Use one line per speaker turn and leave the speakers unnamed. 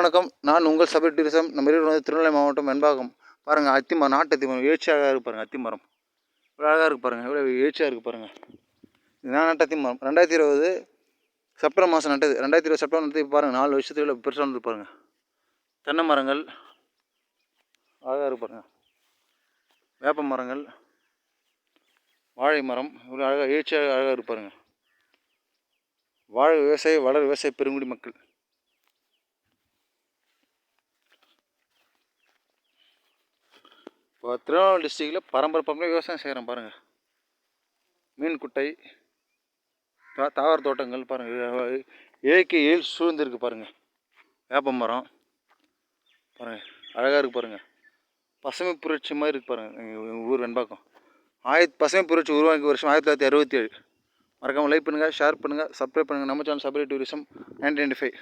வணக்கம். நான் உங்கள் சபை டூரிசம். நம்ம இருக்கிறது வந்து திருநெல்வேலி மாவட்டம் வெண்பாகம் பாருங்கள் அத்திமரம் நாட்டு அத்திமரம் எழுச்சியாக இருக்கு பாருங்கள் அத்தி மரம் இவ்வளோ அழகாக இருக்குது பாருங்கள் இவ்வளோ எழுச்சியாக இருக்குது பாருங்கள் இது நான் நட்ட அத்தி மரம் ரெண்டாயிரத்தி இருபது செப்டம்பர் மாதம் நட்டது. ரெண்டாயிரத்தி இருபது செப்டம்பர் நட்டு பாருங்கள் நாலு வருஷத்துக்கு இவ்வளோ பெருசாக வந்து பாருங்கள் தென்னை மரங்கள். அழகாக இருக்கு பாருங்கள் வேப்ப மரங்கள். வாழை மரம். இவ்வளோ அழகாக எழுச்சியாக அழகாக இருப்பாருங்க பாருங்கள் வாழை விவசாயி வளர் விவசாய பெருங்குடி மக்கள். இப்போ திருவண்ணாமலை டிஸ்ட்ரிக்டில் பரம்பரை பரம்பரை விவசாயம் செய்கிறோம் பாருங்கள் மீன் குட்டை தாவர தோட்டங்கள் பாருங்கள் இயற்கை எழில் சூழ்ந்திருக்கு பாருங்கள் வேப்ப மரம் பாருங்கள் அழகாக இருக்குது பாருங்கள் பசுமை புரட்சி மாதிரி இருக்குது பாருங்கள் எங்கள் ஊர் வெண்பாக்கம். ஆயிரத்தி பசுமை புரட்சி உருவாக்கி வருஷம் ஆயிரத்தி தொள்ளாயிரத்தி அறுபத்தி ஏழு. மறக்காமல் லைக் பண்ணுங்கள் ஷேர் பண்ணுங்கள் சப்ஸ்கிரைப் பண்ணுங்கள் நம்ம சேனல் சப்ரேட் டூரிசம் நைன்டீன் நைன்டி ஃபைவ்.